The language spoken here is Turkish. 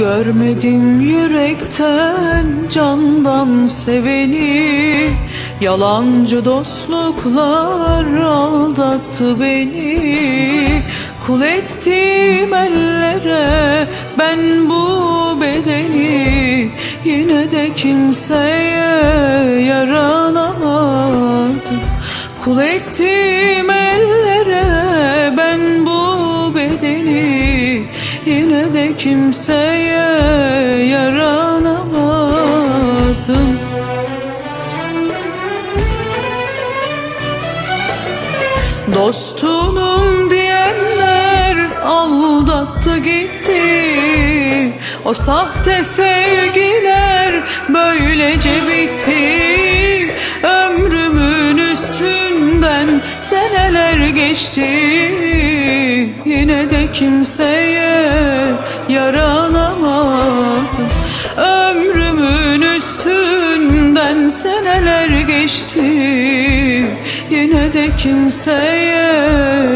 Görmedim yürekten candan seveni. Yalancı dostluklar aldattı beni. Kul ettim ellere ben bu bedeni. Yine de kimseye yaranamadım. Kul ettim ellere Yine de kimseye yaranamadım. Dostunum diyenler aldattı gitti. O sahte sevgiler böylece bitti. Ömrümün üstünden seneler geçti. Yine de kimseye geçti. Yine de kimseye